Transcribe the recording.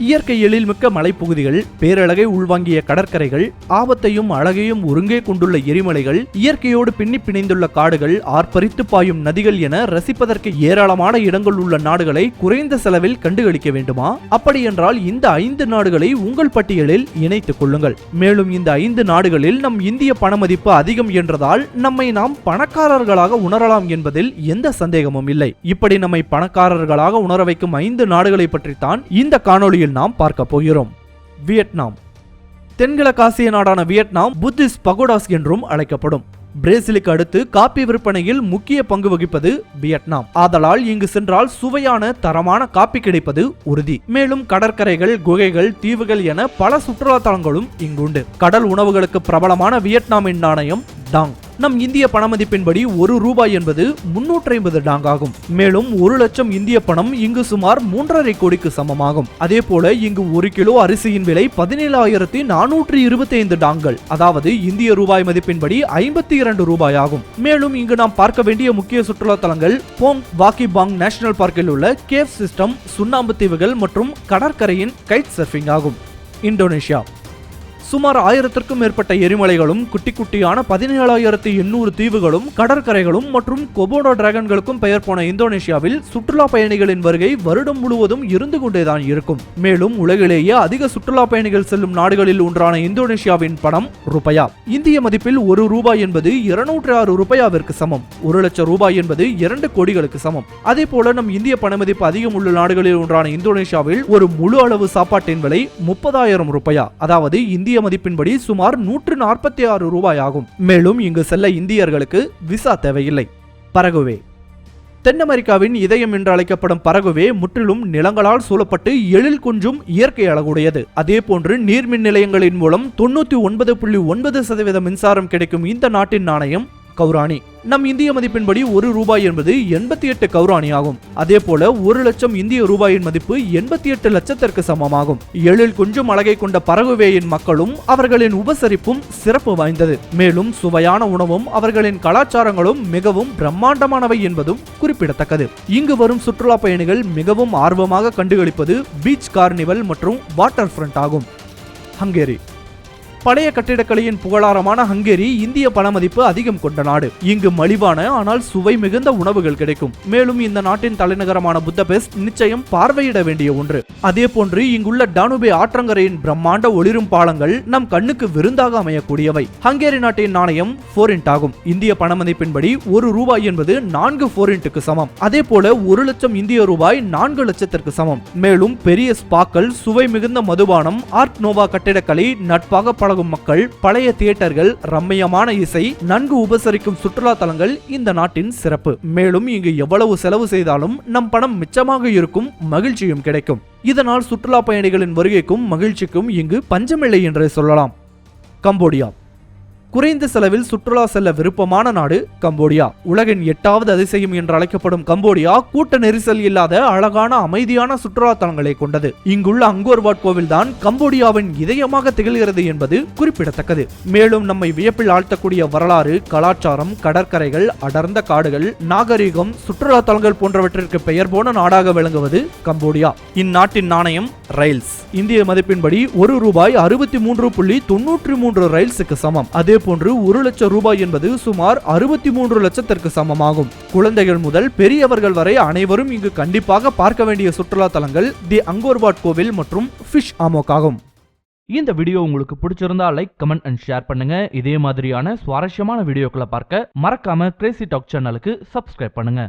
இயற்கை எழில்மிக்க மலைப்பகுதிகள் பேரழகை உள்வாங்கிய கடற்கரைகள் ஆபத்தையும் அழகையும் ஒருங்கே கொண்டுள்ள எரிமலைகள் இயற்கையோடு பின்னி பிணைந்துள்ள காடுகள் ஆர்ப்பரித்து பாயும் நதிகள் என ரசிப்பதற்கு ஏராளமான இடங்கள் உள்ள நாடுகளை குறைந்த செலவில் கண்டுகளிக்க வேண்டுமா? அப்படியென்றால் இந்த ஐந்து நாடுகளை உங்கள் பட்டியலில் இணைத்துக் கொள்ளுங்கள். மேலும் இந்த ஐந்து நாடுகளில் நம் இந்திய பணமதிப்பு அதிகம் என்றதால் நம்மை நாம் பணக்காரர்களாக உணரலாம் என்பதில் எந்த சந்தேகமும் இல்லை. இப்படி நம்மை பணக்காரர்களாக உணர வைக்கும் ஐந்து நாடுகளை பற்றித்தான் இந்த பகுதியில் நாம் பார்க்க போகிறோம். வியட்நாம். தென்கிழக்காசிய நாடான வியட்நாம் புத்திஸ்ட் பகோடாஸ் என்றும் அழைக்கப்படும். பிரேசிலுக்கு அடுத்து காப்பி விற்பனையில் முக்கிய பங்கு வகிப்பது வியட்நாம். ஆதலால் இங்கு சென்றால் சுவையான தரமான காப்பி கிடைப்பது உறுதி. மேலும் கடற்கரைகள் குகைகள் தீவுகள் என பல சுற்றுலா தலங்களும் இங்குண்டு. கடல் உணவுகளுக்கு பிரபலமான வியட்நாமின் நாணயம் டாங். நம் இந்திய பணமதிப்பின்படி ஒரு ரூபாய் என்பது முன்னூற்றி ஐம்பது டாங் ஆகும் மேலும் ஒரு லட்சம் இந்திய பணம் இங்கு சுமார் மூன்றரை கோடிக்கு சமமாகும். அதே போல இங்கு ஒரு கிலோ அரிசியின் விலை பதினேழாயிரத்தி நானூற்றி இருபத்தி ஐந்து டாங்கள். அதாவது இந்திய ரூபாய் மதிப்பின்படி ஐம்பத்தி இரண்டு ரூபாய் ஆகும் மேலும் இங்கு நாம் பார்க்க வேண்டிய முக்கிய சுற்றுலா தலங்கள் போங் வாக்கி பாங் நேஷனல் பார்க்கில் உள்ள கேவ் சிஸ்டம் சுண்ணாம்பு தீவுகள் மற்றும் கடற்கரையின் கைட் சர்ஃபிங் ஆகும். இந்தோனேஷியா. சுமார் ஆயிரத்திற்கும் மேற்பட்ட எரிமலைகளும் குட்டி குட்டியான பதினேழாயிரத்தி எண்ணூறு தீவுகளும் கடற்கரைகளும் மற்றும் கொபோடோ டிராகன்களுக்கும் பெயர் போன இந்தோனேஷியாவில் சுற்றுலா பயணிகளின் வருகை வருடம் முழுவதும் இருந்து கொண்டேதான் இருக்கும். மேலும் உலகிலேயே அதிக சுற்றுலா பயணிகள் செல்லும் நாடுகளில் ஒன்றான இந்தோனேஷியாவின் பணம் ரூபாயா? இந்திய மதிப்பில் ஒரு ரூபாய் என்பது இருநூற்றி ஆறு ரூபாயாவிற்கு சமம். ஒரு லட்சம் ரூபாய் என்பது இரண்டு கோடிகளுக்கு சமம். அதே போல நம் இந்திய பணமதிப்பு அதிகம் உள்ள நாடுகளில் ஒன்றான இந்தோனேஷியாவில் ஒரு முழு அளவு சாப்பாட்டின் விலை முப்பதாயிரம் ரூபாயா? அதாவது இந்திய மதிப்பின்படி சுமார் நூற்று நாற்பத்தி ஆறு ரூபாய் ஆகும் மேலும் இங்கு செல்ல இந்தியர்களுக்கு விசா தேவையில்லை. பரகுவே. தென் அமெரிக்காவின் இதயம் என்று அழைக்கப்படும் பரகுவே முற்றிலும் நிலங்களால் சூழப்பட்டு எழில் கொஞ்சும் இயற்கை அழகுடையது. அதே போன்று நீர்மின் நிலையங்களின் மூலம் தொண்ணூத்தி ஒன்பது புள்ளி ஒன்பது சதவீத மின்சாரம் கிடைக்கும் இந்த நாட்டின் நாணயம் கௌராணி. நம் இந்திய மதிப்பின்படி ஒரு ரூபாய் என்பது எண்பத்தி எட்டு கௌராணி ஆகும் அதே போல ஒரு லட்சம் இந்திய ரூபாயின் மதிப்பு எண்பத்தி எட்டு லட்சத்திற்கு சமமாகும். எழில் கொஞ்சம் அழகை கொண்ட பரகுவேயின் மக்களும் அவர்களின் உபசரிப்பும் சிறப்பு வாய்ந்தது. மேலும் சுவையான உணவும் அவர்களின் கலாச்சாரங்களும் மிகவும் பிரம்மாண்டமானவை என்பதும் குறிப்பிடத்தக்கது. இங்கு வரும் சுற்றுலா பயணிகள் மிகவும் ஆர்வமாக கண்டுகளிப்பது பீச் கார்னிவல் மற்றும் வாட்டர் ஃப்ரண்ட் ஆகும். ஹங்கேரி. பழைய கட்டிடக்கலையின் புகழாரமான ஹங்கேரி இந்திய பணமதிப்பு அதிகம் கொண்ட நாடு. இங்கு மலிவான ஆனால் சுவை மிகுந்த உணவுகள் கிடைக்கும். மேலும் இந்த நாட்டின் தலைநகரமான புத்தபெஸ்ட் நிச்சயம் பார்வையிட வேண்டிய ஒன்று. அதே போன்று இங்குள்ள டானுபே ஆற்றங்கரையின் பிரம்மாண்ட ஒளிரும் பாலங்கள் நம் கண்ணுக்கு விருந்தாக அமையக்கூடியவை. ஹங்கேரி நாட்டின் நாணயம் போரிண்ட் ஆகும். இந்திய பணமதிப்பின்படி ஒரு ரூபாய் என்பது நான்கு போரிண்ட்டுக்கு சமம். அதே போல ஒரு லட்சம் இந்திய ரூபாய் நான்கு லட்சத்திற்கு சமம். மேலும் பெரிய ஸ்பாக்கள் சுவை மிகுந்த மதுபானம் ஆர்ட் நோவா கட்டிடக்கலை நட்பாக பழகும் மக்கள் பழைய தியேட்டர்கள் ரம்மியமான இசை நன்கு உபசரிக்கும் சுற்றுலா தலங்கள் இந்த நாட்டின் சிறப்பு. மேலும் இங்கு எவ்வளவு செலவு செய்தாலும் நம் பணம் மிச்சமாக இருக்கும் மகிழ்ச்சியும் கிடைக்கும். இதனால் சுற்றுலா பயணிகளின் வருகைக்கும் மகிழ்ச்சிக்கும் இங்கு பஞ்சமில்லை என்றே சொல்லலாம். கம்போடியா. குறைந்த செலவில் சுற்றுலா செல்ல விருப்பமான நாடு கம்போடியா. உலகின் எட்டாவது அதிசயம் என்று அழைக்கப்படும் கம்போடியா கூட்ட நெரிசல் இல்லாத அழகான அமைதியான சுற்றுலா தலங்களை கொண்டது. இங்குள்ள அங்கோர்வாட் கோவில் தான் கம்போடியாவின் இதயமாக திகழ்கிறது என்பது குறிப்பிடத்தக்கது. மேலும் நம்மை வியப்பில் ஆழ்த்தக்கூடிய வரலாறு கலாச்சாரம் கடற்கரைகள் அடர்ந்த காடுகள் நாகரிகம் சுற்றுலா தலங்கள் போன்றவற்றிற்கு பெயர் போன நாடாக விளங்குவது கம்போடியா. இந்நாட்டின் நாணயம் ரயில்ஸ். இந்திய மதிப்பின்படி ஒரு ரூபாய் அறுபத்தி மூன்று புள்ளி தொன்னூற்றி மூன்று ரயில்ஸுக்கு சமம். அதே போன்று ஒரு லட்சம் ரூபாய் என்பது சுமார் அறுபத்தி மூன்று லட்சத்திற்கு சமமாகும். குழந்தைகள் முதல் பெரியவர்கள் வரை அனைவரும் இங்கு கண்டிப்பாக பார்க்க வேண்டிய சுற்றுலா தலங்கள் தி அங்கோர்வாட் கோவில் மற்றும் ஃபிஷ் ஆமோக் ஆகும். இந்த வீடியோ உங்களுக்கு பிடிச்சிருந்தா லைக் கமெண்ட் அண்ட் ஷேர் பண்ணுங்க. இதே மாதிரியான சுவாரஸ்யமான வீடியோக்களை பார்க்க மறக்காம கிரேசி டாக் சேனலுக்கு சப்ஸ்கிரைப் பண்ணுங்க.